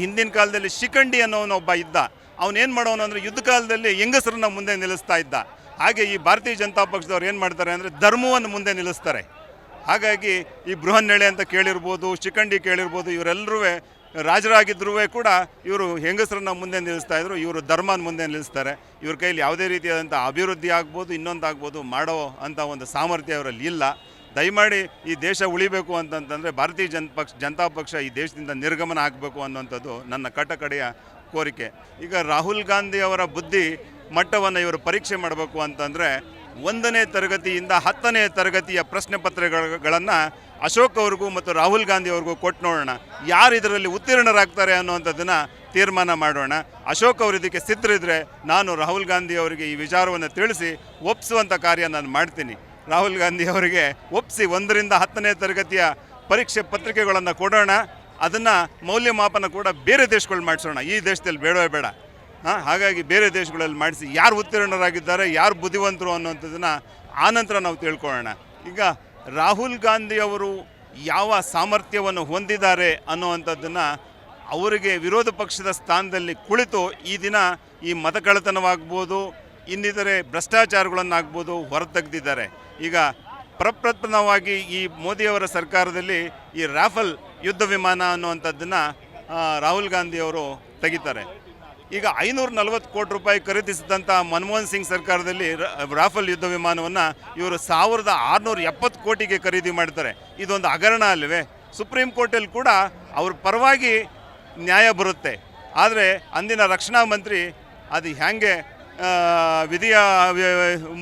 ಹಿಂದಿನ ಕಾಲದಲ್ಲಿ ಶಿಖಂಡಿ ಅನ್ನೋನೊಬ್ಬ ಇದ್ದ. ಅವನೇನು ಮಾಡೋನು ಅಂದರೆ ಯುದ್ಧ ಕಾಲದಲ್ಲಿ ಹೆಂಗಸರನ್ನ ಮುಂದೆ ನಿಲ್ಲಿಸ್ತಾ ಇದ್ದ. ಹಾಗೆ ಈ ಭಾರತೀಯ ಜನತಾ ಪಕ್ಷದವ್ರು ಏನು ಮಾಡ್ತಾರೆ ಅಂದರೆ ಧರ್ಮವನ್ನು ಮುಂದೆ ನಿಲ್ಲಿಸ್ತಾರೆ. ಹಾಗಾಗಿ ಈ ಬೃಹನ್ನೆಳೆ ಅಂತ ಕೇಳಿರ್ಬೋದು, ಶಿಖಂಡಿ ಕೇಳಿರ್ಬೋದು, ಇವರೆಲ್ಲರೂ ರಾಜರಾಗಿದ್ರೂ ಕೂಡ ಇವರು ಹೆಂಗಸರನ್ನ ಮುಂದೆ ನಿಲ್ಲಿಸ್ತಾ ಇದ್ರು. ಇವರು ಧರ್ಮನ ಮುಂದೆ ನಿಲ್ಲಿಸ್ತಾರೆ. ಇವ್ರ ಕೈಯಲ್ಲಿ ಯಾವುದೇ ರೀತಿಯಾದಂಥ ಅಭಿವೃದ್ಧಿ ಆಗ್ಬೋದು, ಇನ್ನೊಂದಾಗ್ಬೋದು ಮಾಡೋ ಅಂಥ ಒಂದು ಸಾಮರ್ಥ್ಯ ಅವರಲ್ಲಿ ಇಲ್ಲ. ದಯಮಾಡಿ ಈ ದೇಶ ಉಳಿಬೇಕು ಅಂತಂತಂದರೆ ಭಾರತೀಯ ಜನ ಪಕ್ಷ, ಜನತಾ ಪಕ್ಷ ಈ ದೇಶದಿಂದ ನಿರ್ಗಮನ ಆಗಬೇಕು ಅನ್ನುವಂಥದ್ದು ನನ್ನ ಕಟ್ಟಕಡೆಯ ಕೋರಿಕೆ. ಈಗ ರಾಹುಲ್ ಗಾಂಧಿ ಅವರ ಬುದ್ಧಿ ಮಟ್ಟವನ್ನು ಇವರು ಪರೀಕ್ಷೆ ಮಾಡಬೇಕು ಅಂತಂದರೆ ಒಂದನೇ ತರಗತಿಯಿಂದ ಹತ್ತನೇ ತರಗತಿಯ ಪ್ರಶ್ನೆ ಪತ್ರಗಳನ್ನು ಅಶೋಕ್ ಅವ್ರಿಗೂ ಮತ್ತು ರಾಹುಲ್ ಗಾಂಧಿ ಅವ್ರಿಗೂ ಕೊಟ್ಟು ನೋಡೋಣ. ಯಾರು ಇದರಲ್ಲಿ ಉತ್ತೀರ್ಣರಾಗ್ತಾರೆ ಅನ್ನುವಂಥದ್ದನ್ನು ತೀರ್ಮಾನ ಮಾಡೋಣ. ಅಶೋಕ್ ಅವರು ಇದಕ್ಕೆ ಸಿದ್ಧರಿದ್ದರೆ ನಾನು ರಾಹುಲ್ ಗಾಂಧಿ ಅವರಿಗೆ ಈ ವಿಚಾರವನ್ನು ತಿಳಿಸಿ ಒಪ್ಪಿಸುವಂಥ ಕಾರ್ಯ ನಾನು ಮಾಡ್ತೀನಿ. ರಾಹುಲ್ ಗಾಂಧಿ ಅವರಿಗೆ ಒಪ್ಪಿಸಿ ಒಂದರಿಂದ ಹತ್ತನೇ ತರಗತಿಯ ಪರೀಕ್ಷೆ ಪತ್ರಿಕೆಗಳನ್ನು ಕೊಡೋಣ. ಅದನ್ನು ಮೌಲ್ಯಮಾಪನ ಕೂಡ ಬೇರೆ ದೇಶಗಳು ಮಾಡಿಸೋಣ. ಈ ದೇಶದಲ್ಲಿ ಬೇಡವೇ ಬೇಡ. ಹಾಂ? ಹಾಗಾಗಿ ಬೇರೆ ದೇಶಗಳಲ್ಲಿ ಮಾಡಿಸಿ ಯಾರು ಉತ್ತೀರ್ಣರಾಗಿದ್ದಾರೆ, ಯಾರು ಬುದ್ಧಿವಂತರು ಅನ್ನುವಂಥದ್ದನ್ನು ಆನಂತರ ನಾವು ತಿಳ್ಕೊಳ್ಳೋಣ. ಈಗ ರಾಹುಲ್ ಗಾಂಧಿ ಅವರು ಯಾವ ಸಾಮರ್ಥ್ಯವನ್ನು ಹೊಂದಿದ್ದಾರೆ ಅನ್ನುವಂಥದ್ದನ್ನು ಅವರಿಗೆ ವಿರೋಧ ಪಕ್ಷದ ಸ್ಥಾನದಲ್ಲಿ ಕುಳಿತು ಈ ದಿನ ಈ ಮತಕಳ್ಳತನವಾಗ್ಬೋದು ಇನ್ನಿತರೆ ಭ್ರಷ್ಟಾಚಾರಗಳನ್ನಾಗ್ಬೋದು ಹೊರತೆಗೆದಿದ್ದಾರೆ. ಈಗ ಪ್ರಪ್ರಥಮವಾಗಿ ಈ ಮೋದಿಯವರ ಸರ್ಕಾರದಲ್ಲಿ ಈ ರಾಫಲ್ ಯುದ್ಧ ವಿಮಾನ ಅನ್ನುವಂಥದ್ದನ್ನು ರಾಹುಲ್ ಗಾಂಧಿಯವರು ತೆಗಿತಾರೆ. ಈಗ ಐನೂರ ನಲವತ್ತು ಕೋಟಿ ರೂಪಾಯಿ ಖರೀದಿಸಿದಂಥ ಮನಮೋಹನ್ ಸಿಂಗ್ ಸರ್ಕಾರದಲ್ಲಿ ರಾಫಲ್ ಯುದ್ಧ ವಿಮಾನವನ್ನು ಇವರು ಸಾವಿರದ ಆರುನೂರ ಎಪ್ಪತ್ತು ಕೋಟಿಗೆ ಖರೀದಿ ಮಾಡ್ತಾರೆ ಇದೊಂದು ಹಗರಣ ಅಲ್ಲವೇ ಸುಪ್ರೀಂ ಕೋರ್ಟಲ್ಲಿ ಕೂಡ ಅವ್ರ ಪರವಾಗಿ ನ್ಯಾಯ ಬರುತ್ತೆ. ಆದರೆ ಅಂದಿನ ರಕ್ಷಣಾ ಮಂತ್ರಿ ಅದು ಹೇಗೆ ವಿಧಿಯ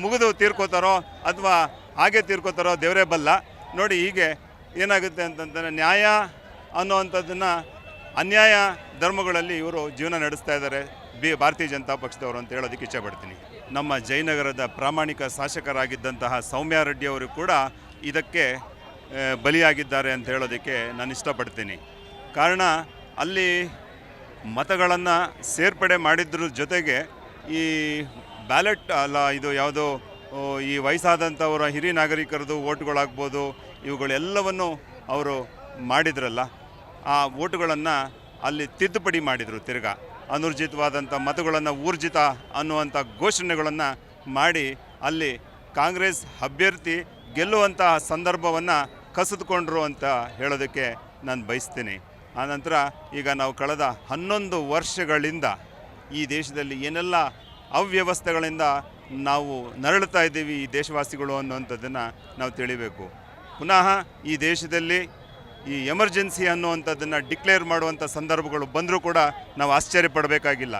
ಮುಗಿದು ತೀರ್ಕೋತಾರೋ ಅಥವಾ ಹಾಗೆ ತೀರ್ಕೋತಾರೋ ದೇವರೇ ಬಲ್ಲ. ನೋಡಿ ಹೀಗೆ ಏನಾಗುತ್ತೆ ಅಂತಂದರೆ ನ್ಯಾಯ ಅನ್ನೋವಂಥದ್ದನ್ನು ಅನ್ಯಾಯ ಧರ್ಮಗಳಲ್ಲಿ ಇವರು ಜೀವನ ನಡೆಸ್ತಾ ಇದ್ದಾರೆ. ಬಿ, ಭಾರತೀಯ ಜನತಾ ಪಕ್ಷದವರು ಅಂತ ಹೇಳೋದಕ್ಕೆ ಇಚ್ಛೆಪಡ್ತೀನಿ. ನಮ್ಮ ಜಯನಗರದ ಪ್ರಾಮಾಣಿಕ ಶಾಸಕರಾಗಿದ್ದಂತಹ ಸೌಮ್ಯ ರೆಡ್ಡಿಯವರು ಕೂಡ ಇದಕ್ಕೆ ಬಲಿಯಾಗಿದ್ದಾರೆ ಅಂತ ಹೇಳೋದಕ್ಕೆ ನಾನು ಇಷ್ಟಪಡ್ತೀನಿ. ಕಾರಣ ಅಲ್ಲಿ ಮತಗಳನ್ನು ಸೇರ್ಪಡೆ ಮಾಡಿದ್ರ ಜೊತೆಗೆ ಈ ಬ್ಯಾಲೆಟ್, ಅಲ್ಲ, ಇದು ಯಾವುದೋ ಈ ವಯಸ್ಸಾದಂಥವರ ಹಿರಿಯ ನಾಗರಿಕರದು ಓಟ್ಗಳಾಗ್ಬೋದು ಇವುಗಳೆಲ್ಲವನ್ನು ಅವರು ಮಾಡಿದ್ರಲ್ಲ, ಆ ಓಟುಗಳನ್ನು ಅಲ್ಲಿ ತಿದ್ದುಪಡಿ ಮಾಡಿದರು ತಿರ್ಗ. ಅನುರ್ಜಿತವಾದಂಥ ಮತಗಳನ್ನು ಊರ್ಜಿತ ಅನ್ನುವಂಥ ಘೋಷಣೆಗಳನ್ನು ಮಾಡಿ ಅಲ್ಲಿ ಕಾಂಗ್ರೆಸ್ ಅಭ್ಯರ್ಥಿ ಗೆಲ್ಲುವಂತಹ ಸಂದರ್ಭವನ್ನು ಕಸಿದುಕೊಂಡ್ರು ಅಂತ ಹೇಳೋದಕ್ಕೆ ನಾನು ಬಯಸ್ತೀನಿ. ಆನಂತರ ಈಗ ನಾವು ಕಳೆದ ಹನ್ನೊಂದು ವರ್ಷಗಳಿಂದ ಈ ದೇಶದಲ್ಲಿ ಏನೆಲ್ಲ ಅವ್ಯವಸ್ಥೆಗಳಿಂದ ನಾವು ನರಳುತ್ತಾ ಇದ್ದೀವಿ ಈ ದೇಶವಾಸಿಗಳು ಅನ್ನುವಂಥದ್ದನ್ನು ನಾವು ತಿಳಿಬೇಕು. ಪುನಃ ಈ ದೇಶದಲ್ಲಿ ಈ ಎಮರ್ಜೆನ್ಸಿ ಅನ್ನುವಂಥದ್ದನ್ನು ಡಿಕ್ಲೇರ್ ಮಾಡುವಂಥ ಸಂದರ್ಭಗಳು ಬಂದರೂ ಕೂಡ ನಾವು ಆಶ್ಚರ್ಯ ಪಡಬೇಕಾಗಿಲ್ಲ